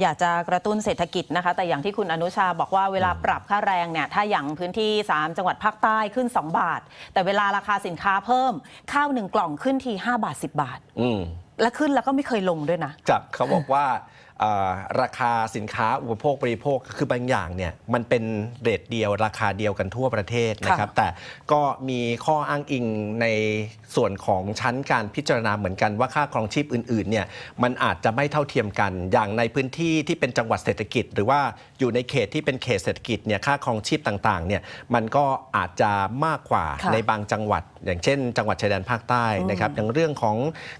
อยากจะกระตุ้นเศรษฐกิจนะคะ แต่อย่างที่คุณอนุชาบอกว่าเวลาปรับค่าแรงเนี่ย ถ้าอย่างพื้นที่ 3 จังหวัดภาคใต้ขึ้น 2 บาท แต่เวลาราคาสินค้าเพิ่ม ข้าวหนึ่งกล่องขึ้นที 5 บาท 10 บาทอืมและขึ้นแล้วก็ไม่เคยลงด้วยนะจับเขาบอกว่าอ่า ราคาสินค้าอุปโภคบริโภคคือบางอย่างเนี่ยมันเป็นเรทเดียวราคาเดียวกันทั่วประเทศนะครับ แต่ก็มีข้ออ้างอิงในส่วนของชั้นการพิจารณาเหมือนกันว่าค่าครองชีพอื่นๆเนี่ยมันอาจจะไม่เท่าเทียมกัน อย่างในพื้นที่ที่เป็นจังหวัดเศรษฐกิจ หรือว่าอยู่ในเขตที่เป็นเขตเศรษฐกิจเนี่ยค่าครองชีพต่างๆเนี่ยมันก็อาจจะมากกว่าค่ะในบางจังหวัด อย่างเช่น จังหวัดชายแดนภาคใต้นะครับอย่างเรื่องของ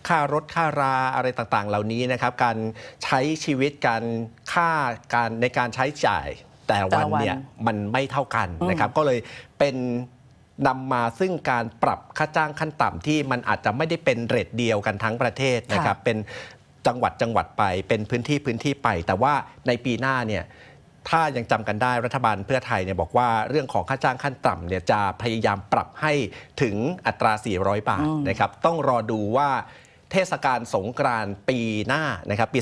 ค่ารถค่าราอะไรต่างๆ เหล่านี้นะครับการใช้ชีวิตการค่าการในการใช้จ่ายแต่ละวันแต่ละวันเนี่ยมันไม่เท่ากันนะครับก็เลยเป็นนำมาซึ่งการปรับค่าจ้างขั้นต่ำที่มันอาจจะไม่ได้เป็นเรทเดียวกันทั้งประเทศนะครับเป็นจังหวัดจังหวัดไปเป็นพื้นที่พื้นที่ไป แต่ว่าในปีหน้าเนี่ยถ้ายังจำกันได้รัฐบาลเพื่อไทยเนี่ยบอกว่าเรื่องของค่าจ้างขั้นต่ำเนี่ยจะพยายามปรับให้ถึงอัตรา 400 บาทนะครับต้องรอดูว่า เทศกาลสงกรานต์ปีหน้านะครับปี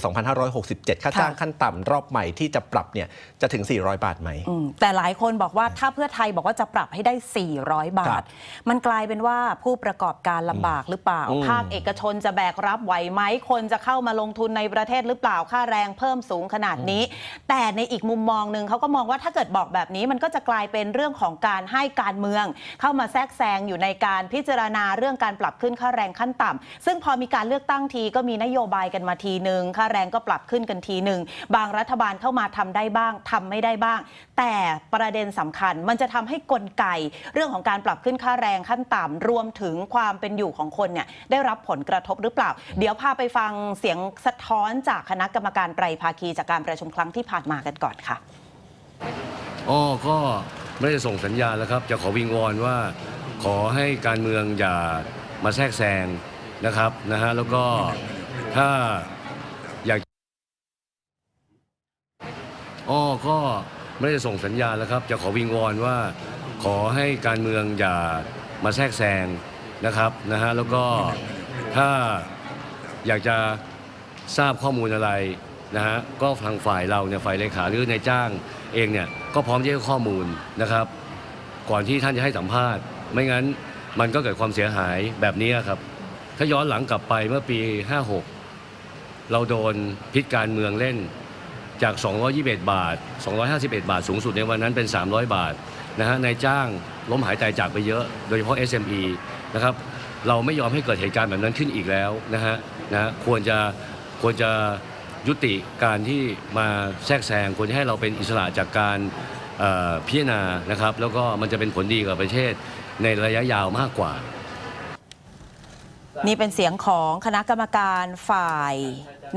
2567 ค่าจ้างค่ะขั้นต่ำรอบใหม่ที่จะปรับเนี่ยจะถึง 400 บาทไหม อืมแต่หลายคนบอกว่าถ้าเพื่อไทยบอกว่าจะปรับให้ได้ 400 บาครัท บมันกลายเป็นว่าผู้ประกอบการลำบากหรือเปล่า อืม ภาคเอกชนจะแบกรับไหวไหม คนจะเข้ามาลงทุนในประเทศหรือเปล่า ค่าแรงเพิ่มสูงขนาดนี้ แต่ในอีกมุมมองหนึ่งเขาก็มองว่าถ้าเกิดบอกแบบนี้มันก็จะกลายเป็นเรื่องของการให้การเมือง เข้ามาแทรกแซงอยู่ในการพิจารณาเรื่องการปรับขึ้นค่าแรงขั้นต่ำซึ่งพอมีการการเลือกตั้งทีก็มีนโยบายกันมาทีหนึ่งค่าแรงก็ปรับขึ้นกันทีหนึ่งบางรัฐบาลเข้ามาทำได้บ้างทำไม่ได้บ้าง แต่ประเด็นสำคัญมันจะทำให้กลไก เรื่องของการปรับขึ้นค่าแรงขั้นต่ำรวมถึงความเป็นอยู่ของคนเนี่ยได้รับผลกระทบหรือเปล่า เดี๋ยวพาไปฟังเสียงสะท้อนจากคณะกรรมการไตรภาคีจากการประชุมครั้งที่ผ่านมากันก่อนค่ะอ้อก็ไม่ได้ส่งสัญญาณแล้วครับ จะขอวิงวอนว่า ขอให้การเมืองอย่ามาแทรกแซง นะครับนะฮะแล้วก็ถ้าอยากอ้อก็ไม่ได้ส่งสัญญาณแล้วครับ จะขอวิงวอนว่าขอให้การเมืองอย่ามาแทรกแซงนะครับนะฮะแล้วก็ถ้าอยากจะทราบข้อมูลอะไรนะฮะก็ทางฝ่ายเราเนี่ยฝ่ายเลขาหรือนายจ้างเองเนี่ยก็พร้อมที่จะให้ข้อมูลนะครับ ก่อนที่ท่านจะให้สัมภาษณ์ ไม่งั้นมันก็เกิดความเสียหายแบบนี้ครับ ถ้าย้อนหลังกลับไปเมื่อปี 56 เราโดนพิษการเมืองเล่นจาก 221 บาท 251 บาท สูงสุดในวันนั้นเป็น 300 บาทนะฮะนายจ้างล้มหายตายจากไปเยอะ โดยเฉพาะ SME นะครับ เราไม่ยอมให้เกิดเหตุการณ์แบบนั้นขึ้นอีกแล้วนะฮะนะควรจะควรจะยุติการที่มาแทรกแซงควรจะให้เราเป็นอิสระจากการพิจารณานะครับ แล้วก็มันจะเป็นผลดีกับประเทศในระยะยาวมากกว่า นี่เป็นเสียงของคณะกรรมการฝ่าย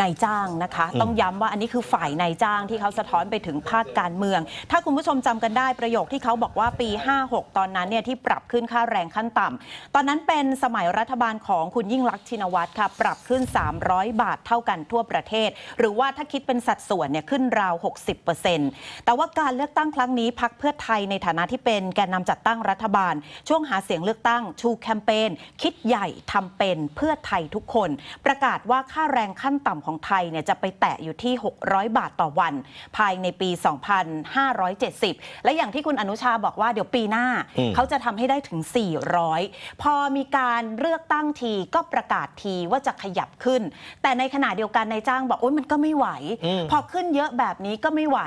นายจ้างนะคะ ต้องย้ำว่าอันนี้คือฝ่ายนายจ้างที่เขาสะท้อนไปถึงภาคการเมือง ถ้าคุณผู้ชมจำกันได้ประโยคที่เขาบอกว่าปี 56 ตอนนั้นเนี่ยที่ปรับขึ้นค่าแรงขั้นต่ำตอนนั้นเป็นสมัยรัฐบาลของคุณยิ่งลักษณ์ชินวัตรค่ะ ปรับขึ้น 300 บาทเท่ากันทั่วประเทศ หรือว่าถ้าคิดเป็นสัดส่วนเนี่ยขึ้นราว 60%แต่ว่าการเลือกตั้งครั้งนี้พักเพื่อไทยในฐานะที่เป็นแกนนำจัดตั้งรัฐบาล ช่วงหาเสียงเลือกตั้งชูแคมเปญคิดใหญ่ทำเป็นเพื่อไทยทุกคน ประกาศว่าค่าแรงขั้นต่ำของไทยเนี่ยจะไปแตะอยู่ที่ 600 บาทต่อวัน ภายในปี 2570 และอย่างที่คุณอนุชาบอกว่าเดี๋ยวปีหน้าอืมเขาจะทำให้ได้ถึง 400 พอมีการเลือกตั้งทีก็ประกาศทีว่าจะขยับขึ้น แต่ในขณะเดียวกันนายจ้างบอกโอ๊ยมันก็ไม่ไหวอืมพอขึ้นเยอะแบบนี้ก็ไม่ไหว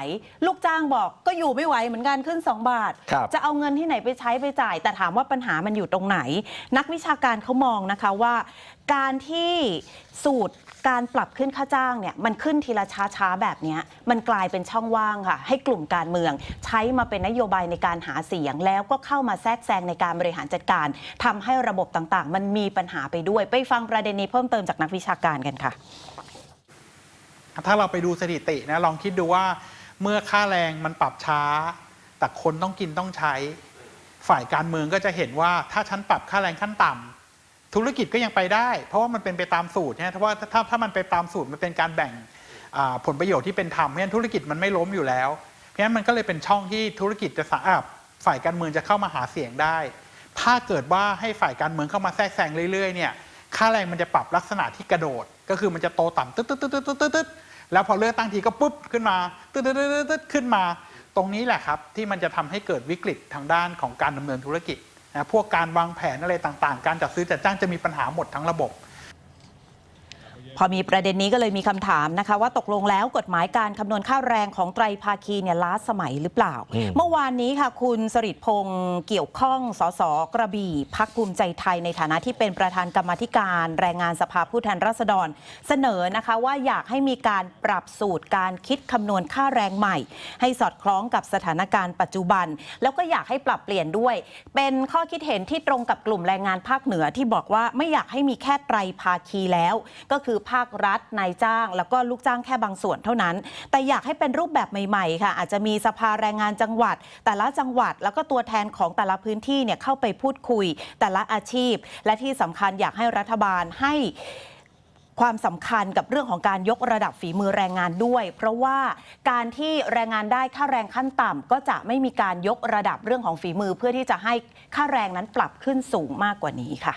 ลูกจ้างบอกก็อยู่ไม่ไหวเหมือนกันขึ้น 2 บาทครับจะเอาเงินที่ไหนไปใช้ไปจ่าย แต่ถามว่าปัญหามันอยู่ตรงไหน นักวิชาการเขามองนะคะว่าการที่สูตรการปรับขึ้นค่าจ้างเนี่ยมันขึ้นทีละช้าๆ แบบนี้มันกลายเป็นช่องว่างค่ะ ให้กลุ่มการเมือง ใช้มาเป็นนโยบายในการหาเสียง แล้วก็เข้ามาแทรกแซงในการบริหารจัดการทำให้ระบบต่างๆ มันมีปัญหาไปด้วย ไปฟังประเด็นนี้เพิ่มเติมจากนักวิชาการกันค่ะ ถ้าเราไปดูสถิตินะลองคิดดูว่าเมื่อค่าแรงมันปรับช้า แต่คนต้องกินต้องใช้ ฝ่ายการเมืองก็จะเห็นว่าถ้าฉันปรับค่าแรงขั้นต่ำ ธุรกิจก็ยังไปได้ เพราะว่ามันเป็นไปตามสูตรเนี่ยถ้าว่าถ้าถ้ามันไปตามสูตรมันเป็นการแบ่งผลประโยชน์ที่เป็นธรรมเพราะฉะนั้นธุรกิจมันไม่ล้มอยู่แล้ว เพราะฉะนั้นมันก็เลยเป็นช่องที่ธุรกิจจะสาอ่าฝ่ายการเมืองจะเข้ามาหาเสียงได้ ถ้าเกิดว่าให้ฝ่ายการเมืองเข้ามาแทรกแซงเรื่อยๆเนี่ยค่าแรงมันจะปรับลักษณะที่กระโดด ก็คือมันจะโตต่ำตึ๊ดตึ๊ดตึ๊ดตึ๊ดตึ๊ดตึ๊ดแล้วพอเลือกตั้งทีก็ปุ๊บขึ้นมาตึ๊ดตึ๊ดตึ๊ดตึ๊ดขึ้นมา ตรงนี้แหละครับที่มันจะทำให้เกิดวิกฤตทางด้านของการดำเนินธุรกิจ พวกการวางแผนอะไรต่างๆ การจัดซื้อจัดจ้างจะมีปัญหาหมดทั้งระบบ พอมีประเด็นนี้ก็เลยมีคำถามนะคะ ว่าตกลงแล้วกฎหมายการคำนวณค่าแรงของไตรภาคีเนี่ยล้าสมัยหรือเปล่าอืมเมื่อวานนี้ค่ะ คุณสริตพงศ์เกี่ยวข้องสสกระบี่พักภูมิใจไทยในฐานะที่เป็นประธานกรรมาธิการแรงงานสภาผู้แทนราษฎร เสนอนะคะว่าอยากให้มีการปรับสูตรการคิดคำนวณค่าแรงใหม่ ให้สอดคล้องกับสถานการณ์ปัจจุบัน แล้วก็อยากให้ปรับเปลี่ยนด้วย เป็นข้อคิดเห็นที่ตรงกับกลุ่มแรงงานภาคเหนือที่บอกว่าไม่อยากให้มีแค่ไตรภาคีแล้ว ก็คือภาครัฐนายจ้าง แล้วก็ลูกจ้างแค่บางส่วนเท่านั้น แต่อยากให้เป็นรูปแบบใหม่ๆค่ะ อาจจะมีสภาแรงงานจังหวัด แต่ละจังหวัดแล้วก็ตัวแทนของแต่ละพื้นที่เนี่ยเข้าไปพูดคุย แต่ละอาชีพ และที่สำคัญอยากให้รัฐบาลให้ความสำคัญกับเรื่องของการยกระดับฝีมือแรงงานด้วย เพราะว่าการที่แรงงานได้ค่าแรงขั้นต่ำก็จะไม่มีการยกระดับเรื่องของฝีมือ เพื่อที่จะให้ค่าแรงนั้นปรับขึ้นสูงมากกว่านี้ค่ะ